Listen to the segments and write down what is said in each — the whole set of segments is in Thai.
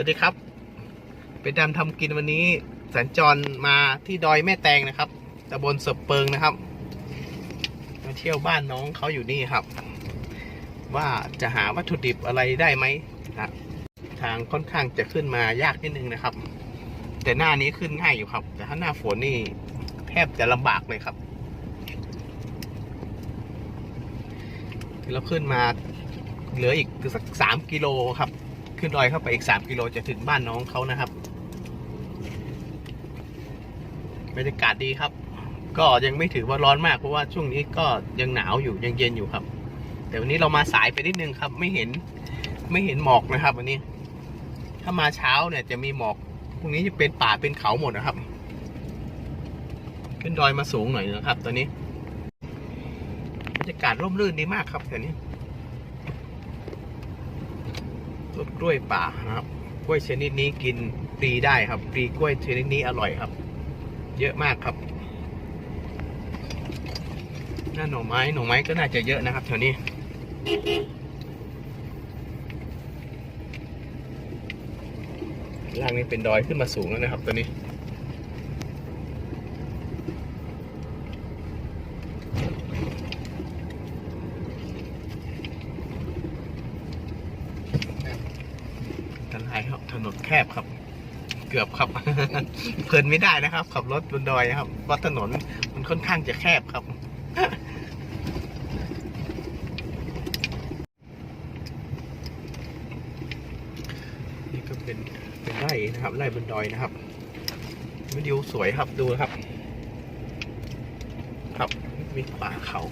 สวัสดีครับ เป็นดำทำกินวันนี้ สัญจรมาที่ดอยแม่แตงนะครับตำบลสบเปิงนะครับ มาเที่ยวบ้านน้องเขาอยู่นี่ครับ ว่าจะหาวัตถุดิบอะไรได้ไหมนะทางค่อนข้างจะขึ้นมายากนิดนึงนะครับ แต่หน้านี้ขึ้นง่ายอยู่ครับ แต่ถ้าหน้าฝนนี่แทบจะลำบากเลยครับ เราขึ้นมาเหลืออีกสักสามกิโลครับ ขึ้นดอยเข้าไปอีกสามกิโลจะถึงบ้านน้องเขานะครับบรรยากาศดีครับ ก็ยังไม่ถือว่าร้อนมากเพราะว่าช่วงนี้ก็ยังหนาวอยู่ยังเย็นอยู่ครับ แต่วันนี้เรามาสายไปนิดนึงครับ ไม่เห็นไม่เห็นหมอกนะครับ วันนี้ ถ้ามาเช้าเนี่ยจะมีหมอกพรุ่งนี้จะเป็นป่าเป็นเขาหมดนะครับ ขึ้นดอยมาสูงหน่อยนะครับ ตอนนี้บรรยากาศร่มรื่นดีมากครับแถวนี้ ต้นกล้วยป่านะครับ กล้วยชนิดนี้กินปลีได้ครับปลีกล้วยชนิดนี้อร่อยครับ เยอะมากครับหน้าหน่อไม้หน่อไม้ก็น่าจะเยอะนะครับแถวนี้ล่างนี้เป็นดอยขึ้นมาสูงแล้วนะครับตอนนี้ ถนนครับ ถนนแคบครับ เกือบครับ เพลินไม่ได้นะครับ ขับรถบนดอยครับเพราะถนนมันค่อนข้างจะแคบครับนี่ก็เป็นเป็นไร่นะครับไร่บนดอยนะครับวิดีโอสวยครับดูครับ ครับมีป่าเขา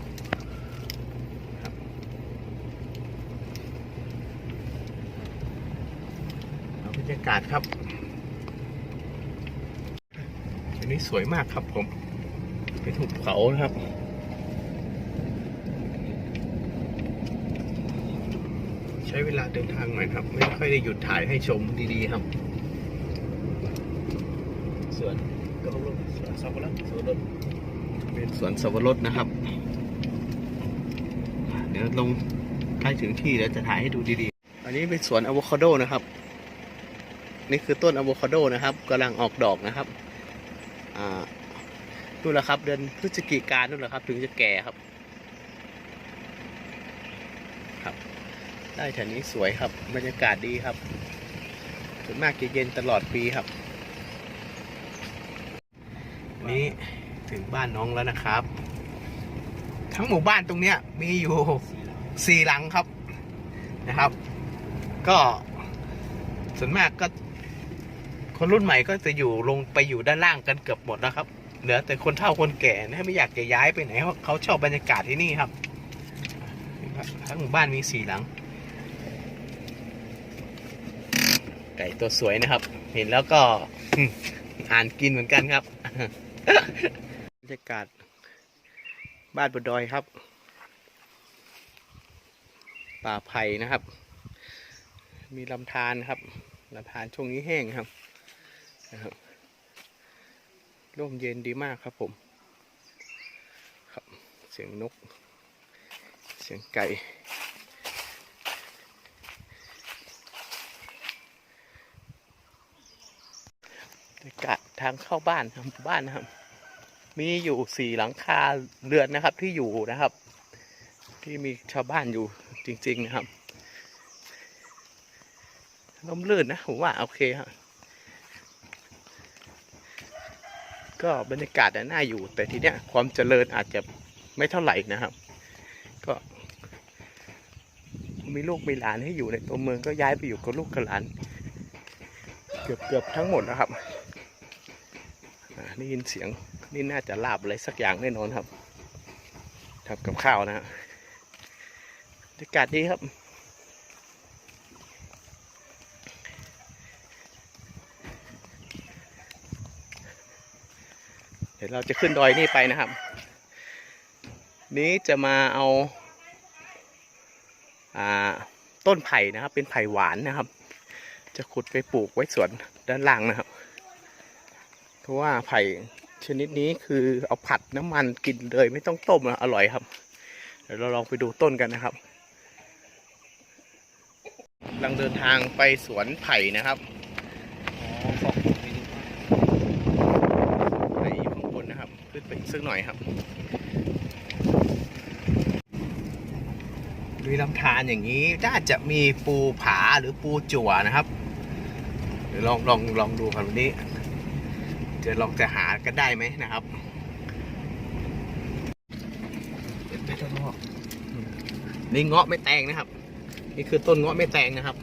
ครับ เอาบรรยากาศครับ อันนี้สวยมากครับผม เป็นหุบเขานะครับใช้เวลาเดินทางหน่อยครับ ไม่ค่อยได้หยุดถ่ายให้ชมดีๆครับ สวนก็ลงสวนสับปะรดสวนรถเป็นสวนสับปะรดนะครับ เดี๋ยวลงใกล้ถึงที่แล้วจะถ่ายให้ดูดีๆ อันนี้เป็นสวนอะโวคาโดนะครับ นี่คือต้นอะโวคาโดนะครับกำลังออกดอกนะครับอ่านู่นแหละครับ เดือนพฤศจิกายนนู่นแหละครับ ถึงจะแก่ครับ ครับ ได้แถวนี้สวยครับบรรยากาศดีครับส่วนมากจะเย็นตลอดปีครับ นี้ถึงบ้านน้องแล้วนะครับ ทั้งหมู่บ้านตรงเนี้ย มีอยู่สี่หลังครับนะครับ ก็ส่วนมากก็ คนรุ่นใหม่ก็จะอยู่ลงไปอยู่ด้านล่างกันเกือบหมดนะครับ เหลือแต่คนเฒ่าคนแก่นะไม่อยากจะย้ายไปไหนเพราะเขาชอบบรรยากาศที่นี่ครับ ทั้งหมู่บ้านมีสี่หลัง ไก่ตัวสวยนะครับ เห็นแล้วก็อ่านกินเหมือนกันครับ บรรยากาศบ้านบนดอยครับ ป่าไผ่นะครับ มีลำธารครับลำธารช่วงนี้แห้งครับ นะครับร่มเย็นดีมากครับผม ครับ เสียงนก เสียงไก่กาศทางเข้าบ้านครับบ้านนะครับ มีอยู่สี่หลังคาเรือนนะครับที่อยู่นะครับ ที่มีชาวบ้านอยู่จริง ๆ นะครับร่มรื่นนะผมว่าโอเคครับ ก็บรรยากาศน่าอยู่ แต่ทีเนี้ยความเจริญอาจจะไม่เท่าไหร่นะครับ ก็ มีลูกมีหลานให้อยู่ในตัวเมืองก็ย้ายไปอยู่กับลูกกับหลาน เกือบเกือบทั้งหมดนะครับอ่ยินเสียงนี่น่าจะลาบอะไรสักอย่างแน่นอนครับทำกับข้าวนะฮะบรรยากาศดีครับ ดี๋ยวเราจะขึ้นดอยนี่ไปนะครับ นี้จะมาเอาอ่าต้นไผ่นะครับ เป็นไผ่หวานนะครับ จะขุดไปปลูกไว้สวนด้านล่างนะครับ เพราะว่าไผ่ชนิดนี้คือเอาผัดน้ำมันกินเลยไม่ต้องต้มอะอร่อยครับ เดี๋ยวเราลองไปดูต้นกันนะครับกำลังเดินทางไปสวนไผ่นะครับ สองไม่รู้ ไปอยู่ข้างบนนะครับ ขึ้นไปอีก สักหน่อยครับลุยลำธารอย่างนี้น่าจะมีปูผาหรือปูจั่วนะครับเดี๋ยวลองลองลองดูครับวันนี้จะลองจะหากันได้ไหมนะครับนี่เงาะไม่แตงนะครับ นี่คือต้นเงาะไม่แตงนะครับ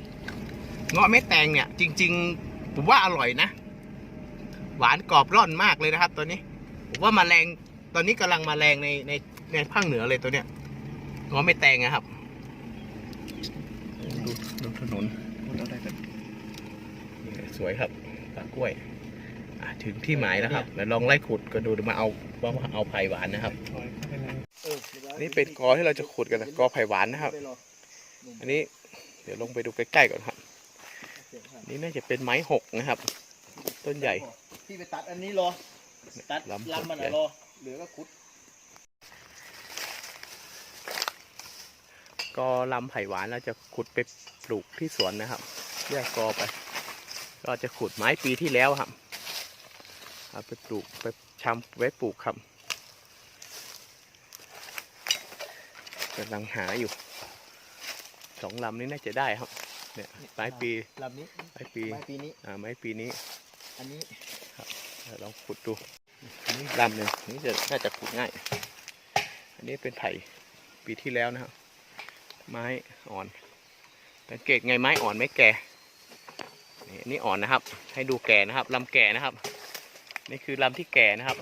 เงาะไม่แตงเนี่ย จริง ๆ ผมว่าอร่อยนะ หวานกรอบร่อนมากเลยนะครับ ตัวนี้ ผมว่ามาแรง ตอนนี้กำลังมาแรงในในในภาคเหนือเลยตัวเนี้ยเงาะไม่แตงนะครับดูดูถนนเราได้กันนี่สวยครับปลากล้วยอะถึงที่หมายแล้วครับเดี๋ยวลองไล่ขุดกันดูเดี๋ยวมาเอาว่ามาเอาไผ่หวานนะครับเออนี่เป็นกอที่เราจะขุดกันนะกอไผ่หวานนะครับ อันนี้เดี๋ยวลงไปดูใกล้ๆก่อนครับ นี่น่าจะเป็นไม้หกนะครับ ต้นใหญ่ พี่ไปตัดอันนี้รอ ตัดลำลำมันใหญ่อะรอ เหลือก็คุดกอลำไผ่หวานเราจะขุดไปปลูกที่สวนนะครับแยกกอไป ก็จะขุดไม้ปีที่แล้วครับเอาไปปลูกไปชำไว้ปลูกครับกำลังหาอยู่สองลำนี้น่าจะได้ครับ เนี่ยไม้ปีลำนี้ไม้ปีไม้ปีนี้อ่าไม้ปีนี้ อันนี้เดี๋ยวลองขุดดู อันนี้ลำหนึ่งนี่จะน่าจะขุดง่าย อันนี้เป็นไผ่ปีที่แล้วนะครับ ไม้อ่อนสังเกตไงไม้อ่อนไม่แก่นี่อันนี้อ่อนนะครับ ให้ดูแก่นะครับลำแก่นะครับ นี่คือลำที่แก่นะครับ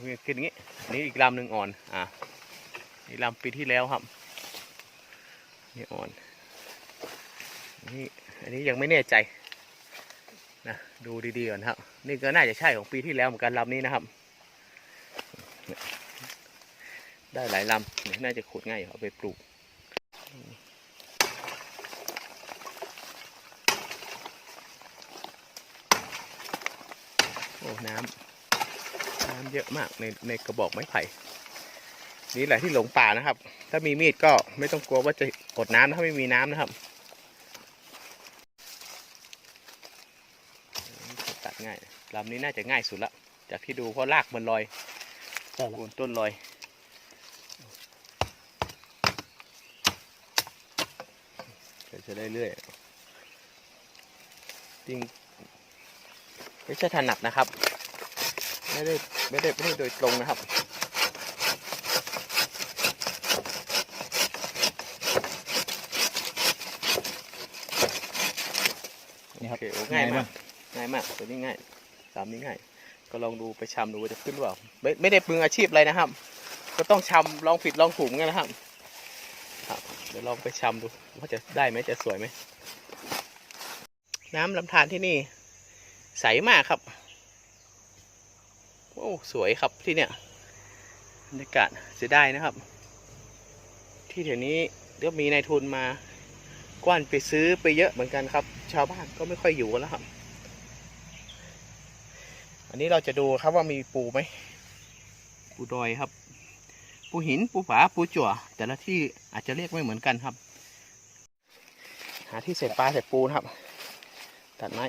คืออย่างนี้นี่อีกลำหนึ่งอ่อนอ่านี่ลำปีที่แล้วครับนี่อ่อนนี่อันนี้ยังไม่แน่ใจ นะดูดีๆก่อนครับ นี่ก็น่าจะใช่ของปีที่แล้วเหมือนกันลำนี้นะครับ ได้หลายลำน่าจะขุดง่ายอยู่เอาไปปลูกโอ้น้ำน้ำเยอะมากในในกระบอกไม้ไผ่นี่แหละที่หลงป่านะครับ ถ้ามีมีดก็ไม่ต้องกลัวว่าจะอดน้ำถ้าไม่มีน้ำนะครับ ตัดง่าย ลำนี้น่าจะง่ายสุดละ จากที่ดูเพราะรากมันลอยใช่แล้วโคนต้นลอยก็จะได้เรื่อยจริงไม่ใช่ถนัดนะครับ ไม่ได้ไม่ได้ไม่ได้โดยตรงนะครับนี่ครับโอเคโอ้ง่ายมากง่ายมากตัวนี้ง่าย สามนี้ง่ายก็ลองดูไปชำดูว่าจะขึ้นหรือเปล่าไม่ไม่ได้ปึงอาชีพอะไรนะครับ ก็ต้องชำลองผิดลองถูกกันนะครับครับเดี๋ยวลองไปชำดูว่าจะได้ไหมจะสวยไหมน้ำลำธารที่นี่ใสมากครับโอ้สวยครับที่เนี่ยบรรยากาศเสียดายนะครับ ที่แถวนี้เดี๋ยวมีนายทุนมากว้านไปซื้อไปเยอะเหมือนกันครับ ชาวบ้านก็ไม่ค่อยอยู่แล้วครับ อันนี้เราจะดูครับว่ามีปูไหมปูดอยครับ ปูหินปูฝาปูจั่ว แต่ละที่อาจจะเรียกไม่เหมือนกันครับ หาที่เสร็จปลาเสร็จปูนะครับ ตัดไม้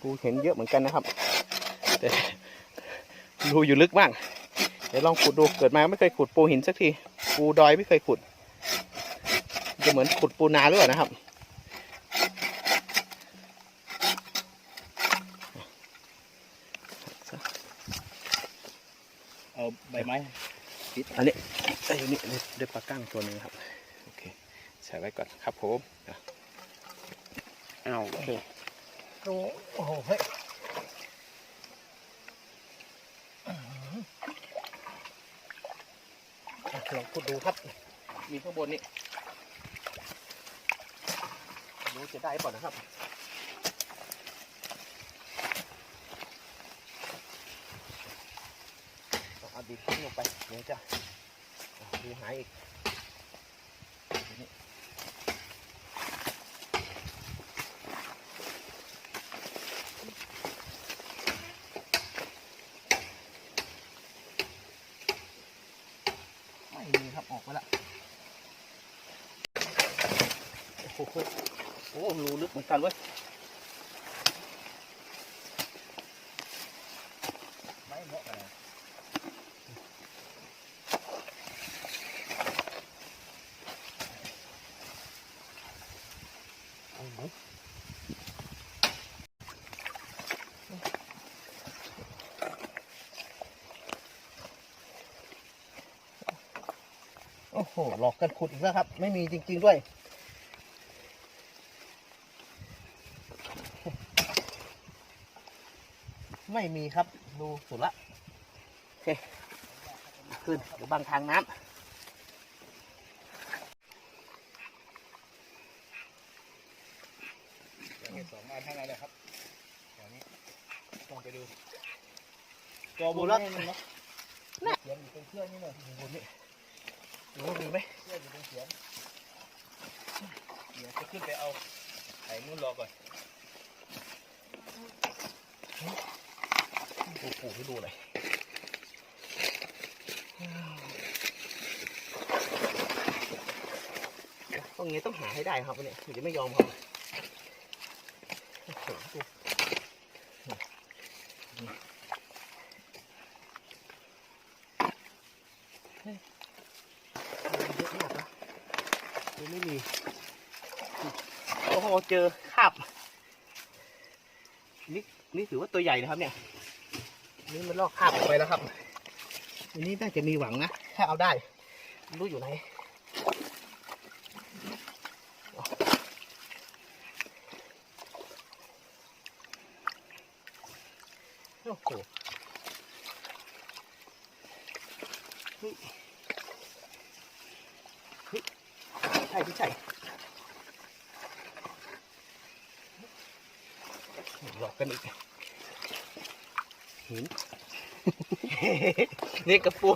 ปูเห็นเยอะเหมือนกันนะครับ แต่รูอยู่ลึกมากเดี๋ยวลองขุดดูเกิดมาไม่เคยขุดปูหินสักที ปูดอยไม่เคยขุด จะเหมือนขุดปูนาหรือเปล่านะครับ เอาใบไม้อันนี้ไอ้ยนี่ได้ปลากั้งตัวหนึงครับ โอเค ใส่ไว้ก่อนครับผมอะเอาโอเคโอ้โหเฮ้ยอะลองขุดดูครับ มีข้างบนนี้ ดูจะได้ป่ะนะครับเอาดิบทิ้งลงไปเดี๋ยวจะอะดูหายอีกไม่มีครับ ออกไปละโอ้โห โอ้รูลึกเหมือนกันเว้ยไม่เหมาะเลยโอ้โห หลอกกันขุดอีกแล้วครับ ไม่มีจริง ๆ ด้วย ไม่มีครับ ดูสุดละโอเคขึ้นเดี๋ยวบังทางน้ำเห็นสองอันข้างในเลยครับแถวนี้ต้องไปดูจอบุรักนี่เนาะน่ะเขียนอยู่ตรงเชือกนี่เลยบนนี้ดูว่ามีไหมเชือกอยู่ตรงเขียนเดี๋ยวจะขึ้นไปเอาไข่นู่นรอก่อน ดูปู่ให้ดูหน่อยตรงนี้ต้องหาให้ได้ครับวันนี้ถึงจะไม่ยอมครับเฮ้ยอะมากนะยังไม่มีโอ้โหเจอคาบนี่นี่ถือว่าตัวใหญ่นะครับเนี่ย นี่มันลอกคราบออกไปแล้วครับอันนี้น่าจะมีหวังนะ ถ้าเอาได้ไม่รู้อยู่ไหน โอ้โหเฮ้ยเฮ้ยใช่พี่ใช่หลอกกันอีกหิน นี่กระปู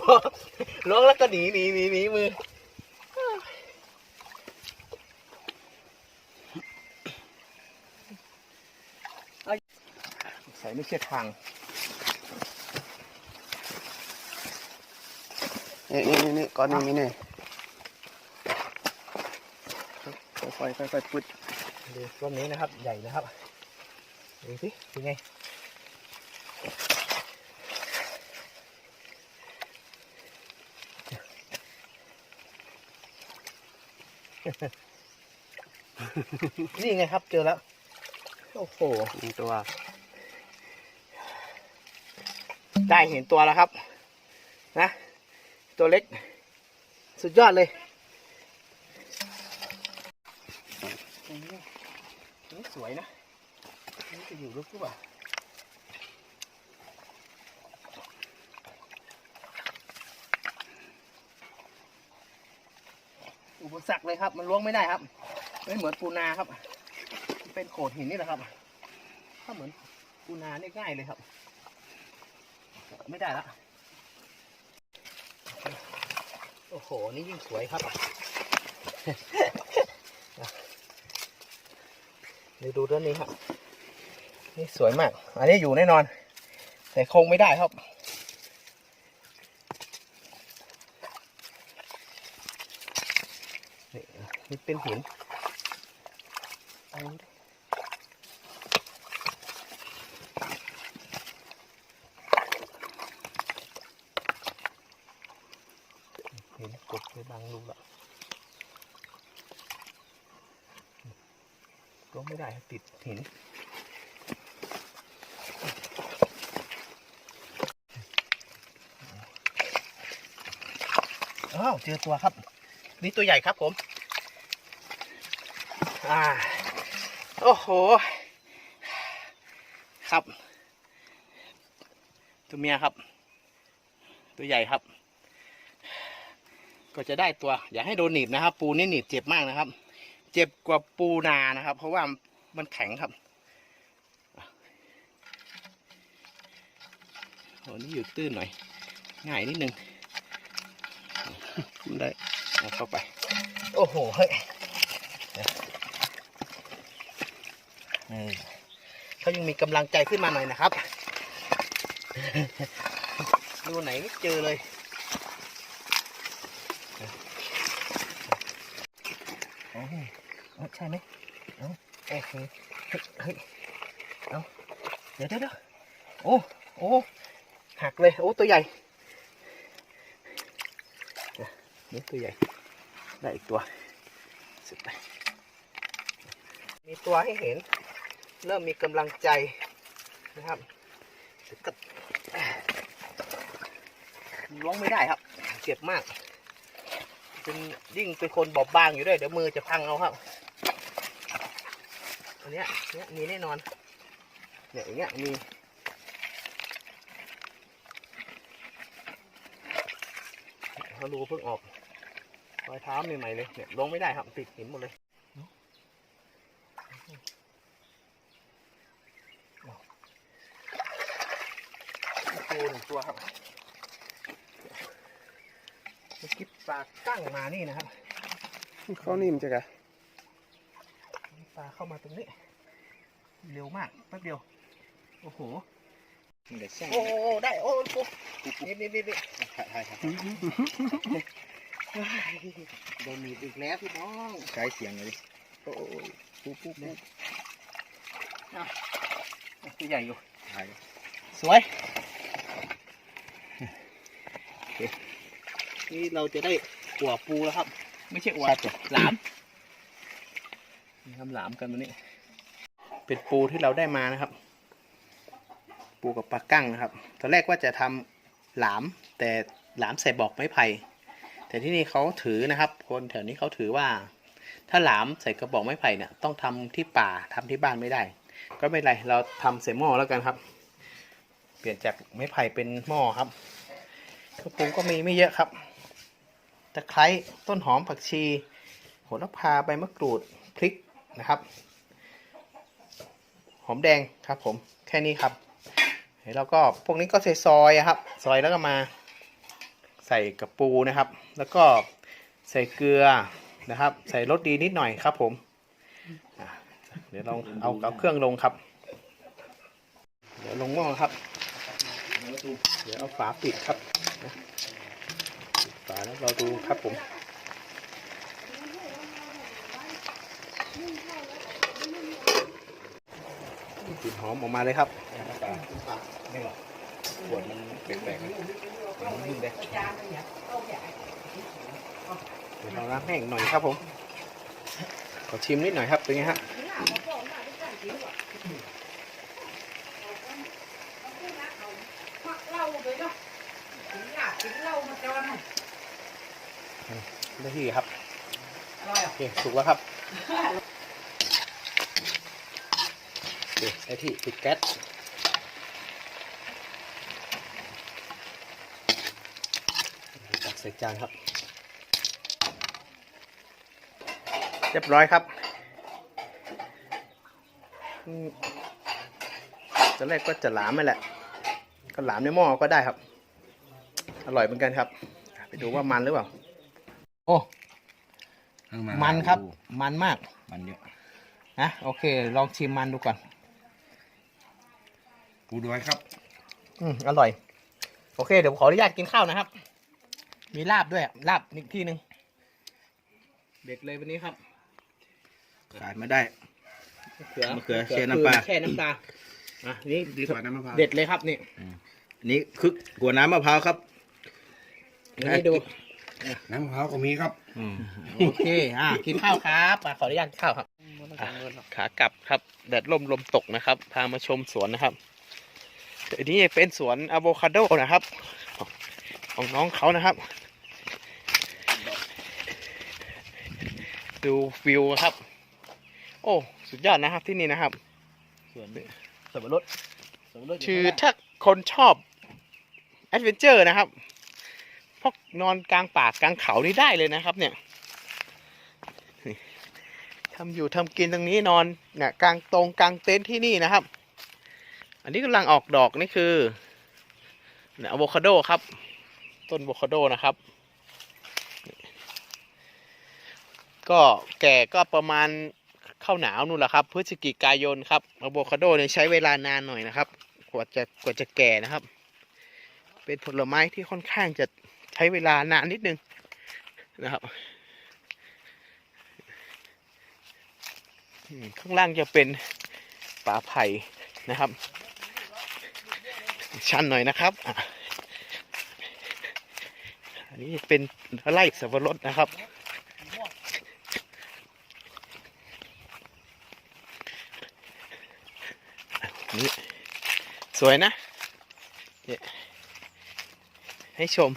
ร้องแล้วก็หนีหนีหนีหนีมือใส่ไม่เชื่อทางนี่นี่นี่นี่ก้อนนี้มีนี่ค่อยๆค่อยๆพุดดูต้นนี้นะครับ ใหญ่นะครับดูสิเป็นไง นี่ไงครับเจอแล้ว โอ้โหมีตัว ได้เห็นตัวแล้วครับ นะ ตัวเล็ก สุดยอดเลยอันนี้อันนี้สวยนะอันนี้จะอยู่ลึกหรือเปล่า อุปสรรคเลยครับ มันล้วงไม่ได้ครับ ไม่เหมือนปูนาครับ เป็นโขดหินนี่แหละครับ ถ้าเหมือนปูนาเนี่ยง่ายเลยครับ ไม่ได้ละโอ้โห นี่ยิ่งสวยครับเดี๋ยวดูด้านนี้ครับ นี่สวยมาก อันนี้อยู่แน่นอน แต่คงไม่ได้ครับ นี่นี่เป็นหินเอาดินกบในบางรูละก็ไม่ได้ติดหินอ้าวเจอตัวครับ นี่ตัวใหญ่ครับผม อ่าโอ้โห ครับ ตัวเมียครับ ตัวใหญ่ครับ ก็จะได้ตัว อย่าให้โดนหนีบนะครับ ปูนี่หนีบเจ็บมากนะครับ เจ็บกว่าปูนานะครับ เพราะว่ามันแข็งครับโอ้นี่อยู่ตื้นหน่อย ง่ายนิดนึงได้เอาเข้าไป โอ้โห เฮ้ย เขายังมีกำลังใจขึ้นมาหน่อยนะครับ ดูไหนไม่เจอเลย โอ้โหเอาใช่ไหมเอาโอเคเฮ้ยเอาเดี๋ยวเดี๋ยวเดี๋ยวโอ้โอ้หักเลย โอ้ ตัวใหญ่นี่ตัวใหญ่ ได้อีกตัวสุดไปมีตัวให้เห็น เริ่มมีกำลังใจนะครับแต่ก็ล้วงไม่ได้ครับ เจ็บมาก เป็นยิ่งเป็นคนบอบบางอยู่ด้วย เดี๋ยวมือจะพังเอาครับอันเนี้ยเนี้ยมีแน่นอน เนี่ยอย่างเงี้ยมีเขาดูเพิ่งออกรอยเท้าใหม่ๆเลย เนี่ยลงไม่ได้ครับติดหินหมดเลย ตัวหนึ่งตัวครับเมื่อกี้ปลากั้งมานี่นะครับเข้านิ่มจังกะปลาเข้ามาตรงนี้ เร็วมากแป๊บเดียว โอ้โหเดี๋ยวแช่งโอ้โหได้โอ้โหนี่นี่นี่นี่ถ่ายถ่ายครับโดนหนีบอีกแล้วพี่น้องใช้เสียงเลยดิโอ้ยปุ๊บปุ๊บปุ๊บตัวใหญ่อยู่ถ่ายสวยโอเค นี่เราจะได้หัวปูแล้วครับ ไม่ใช่หัวหลามนี่ทำหลามกันวันนี้ เป็นปูที่เราได้มานะครับ ปูกับปลากั้งนะครับ ตอนแรกว่าจะทำหลาม แต่หลามใส่บอกไม้ไผ่ แต่ที่นี่เขาถือนะครับ คนแถวนี้เขาถือว่า ถ้าหลามใส่กระบอกไม้ไผ่เนี่ยต้องทำที่ป่าทำที่บ้านไม่ได้ ก็ไม่เป็นไร เราทำใส่หม้อแล้วกันครับ เปลี่ยนจากไม้ไผ่เป็นหม้อครับ เครื่องปรุงก็มีไม่เยอะครับตะไคร้ต้นหอมผักชีโหระพาใบมะกรูดพริกนะครับ หอมแดงครับผมแค่นี้ครับแล้วก็พวกนี้ก็ใส่ซอยครับ ซอยแล้วก็มาใส่กับปูนะครับ แล้วก็ใส่เกลือนะครับ ใส่รสดีนิดหน่อยครับผมเดี๋ยวลองเอาเอาเครื่องลงครับ เดี๋ยวลงหม้อครับ เดี๋ยวเอาฝาปิดครับ ฝาแล้วเราดูครับผมกลิ่นหอมออกมาเลยครับน้ำปลาไม่หรอกขวดมันแปลกๆนะมันนิ่มเลยเดี๋ยวเราล้างแห้งหน่อยครับผม ขอชิมนิดหน่อยครับเป็นไงฮะ ได้ที่ครับโอเคถูกแล้วครับโอเคได้ที่ปิดแก๊สตักใส่จานครับ เรียบร้อยครับอืมตอนแรกก็จะหลามไม่แหละ ก็หลามในหม้อก็ได้ครับ อร่อยเหมือนกันครับ ไปดูว่ามันหรือเปล่า โอ้มันครับมันมากมันเยอะนะโอเค ลองชิมมันดูก่อน ปูด้วยครับ อืมอร่อย โอเค เดี๋ยวผมขออนุญาตกินข้าวนะครับ มีลาบด้วยลาบอีกที่หนึ่งเด็ดเลยวันนี้ครับขายมาได้ มะเขือมะเขือแช่น้ำปลา แช่น้ำปลาอะนี่ดีกว่าน้ำมะพร้าวเด็ดเลยครับนี่ อันนี้คึกกว่าน้ำมะพร้าวครับ อันนี้ดูน้ำมะพร้าวก็มีครับโอเค อะกินข้าวครับอะขออนุญาตกินข้าวครับอะขากลับครับ แดดลมลมตกนะครับ พามาชมสวนนะครับอันนี้เป็นสวนอะโวคาโดนะครับ ของน้องเขานะครับ ดูวิวครับ โอ้ สุดยอดนะครับที่นี่นะครับส่วนสับปะรดสับปะรดคือถ้าคนชอบแอดเวนเจอร์นะครับ พวกนอนกลางป่ากลางเขานี่ได้เลยนะครับ เนี่ยทำอยู่ทำกินตรงนี้นอนเนี่ยกลางตรงกลางเต็นท์ที่นี่นะครับ อันนี้กำลังออกดอกนี่คือเนี่ยอะโวคาโดครับ ต้นอะโวคาโดนะครับ ก็แก่ก็ประมาณเข้าหนาวนู่นแหละครับพฤศจิกายนครับอะโวคาโดเนี่ยใช้เวลานานหน่อยนะครับ กว่าจะกว่าจะแก่นะครับ เป็นผลไม้ที่ค่อนข้างจะ ใช้เวลานานนิดนึงนะครับข้างล่างจะเป็นป่าไผ่นะครับ ชันหน่อยนะครับอ,อันนี้เป็นไร่สับปะรดนะครับนี่สวยนะ ให้ชม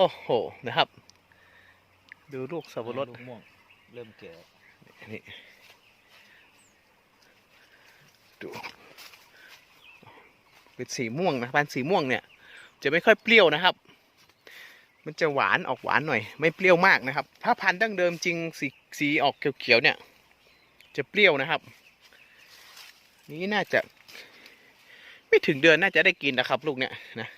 โอ้โหนะครับ ดูลูกสับปะรดลูกม่วง เริ่มแก่นี่ดูเป็นสีม่วงนะพันธุ์สีม่วงเนี่ย จะไม่ค่อยเปรี้ยวนะครับ มันจะหวานออกหวานหน่อย ไม่เปรี้ยวมากนะครับ ถ้าพันธุ์ดั้งเดิมจริงสีสีออกเขียวๆเนี่ย จะเปรี้ยวนะครับ นี่น่าจะ ไม่ถึงเดือนน่าจะได้กินนะครับ ลูกเนี่ยนะนี่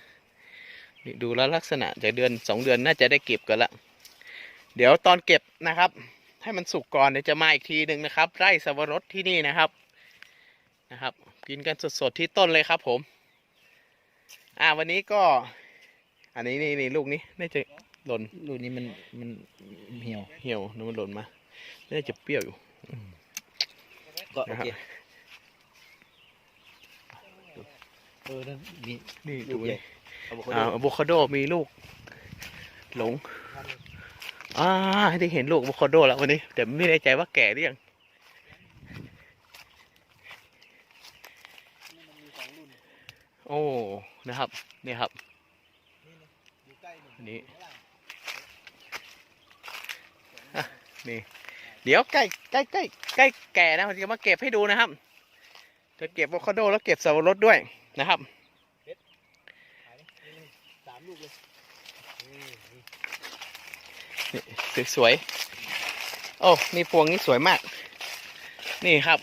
ดูแล้วลักษณะจากเดือนสองเดือนน่าจะได้เก็บกันละ เดี๋ยวตอนเก็บนะครับ ให้มันสุกก่อนเดี๋ยวจะมาอีกทีหนึ่งนะครับ ไร่สับปะรดที่นี่นะครับนะครับ กินกันสดๆที่ต้นเลยครับ ผม อ่าวันนี้ก็ อันนี้นี่นี่ลูกนี้น่าจะหล่นลูกนี้มันมันเหี่ยวเหี่ยวนึกมันหล่นมาน่าจะเปรี้ยวอยู่ก็โอนะครับเคเออนั่นมีนี่ลูดูกใหญ่นี่ อ่าโดอะโวคาโดมีลูก หลง อ่าได้เห็นลูกอะโวคาโดแล้ววันนี้ แต่ไม่แน่ใจว่าแก่หรือยังโอ้ นะครับ นี่ครับนี่นี่ เดี๋ยวใกล้ใกล้ใกล้ใกล้แก่นะผมจะมาเก็บให้ดูนะครับ จะเก็บอะโวคาโดแล้วเก็บสับปะรดด้วยนะครับ ลูกเลยนี่สวยๆโอ้นี่พวงนี้สวยมาก นี่ครับ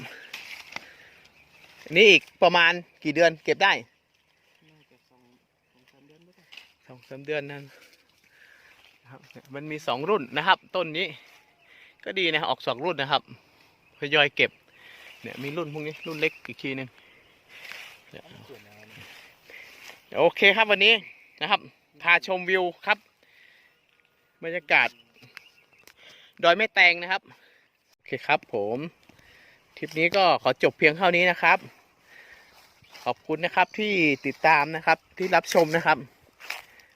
นี่อีกประมาณกี่เดือนเก็บได้สองสามเดือนนั่นนะครับมันมีสองรุ่นนะครับ ต้นนี้ ก็ดีนะออกสองรุ่นนะครับทยอยเก็บ เนี่ยมีรุ่นพวกนี้รุ่นเล็กอีกทีหนึ่งโอเคครับวันนี้นะครับ พาชมวิวครับบรรยากาศ ดอยแม่แตงนะครับ โอเคครับผมทริปนี้ก็ขอจบเพียงเท่านี้นะครับ ขอบคุณนะครับที่ติดตามนะครับที่รับชมนะครับ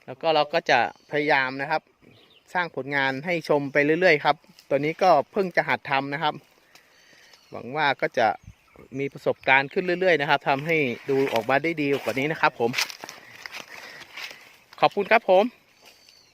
แล้วก็เราก็จะพยายามนะครับ สร้างผลงานให้ชมไปเรื่อย ๆ ครับ ตอนนี้ก็เพิ่งจะหัดทำนะครับ หวังว่าก็จะมีประสบการณ์ขึ้นเรื่อย ๆ นะครับทำให้ดูออกมาได้ดีกว่านี้นะครับ ผม ขอบคุณครับผม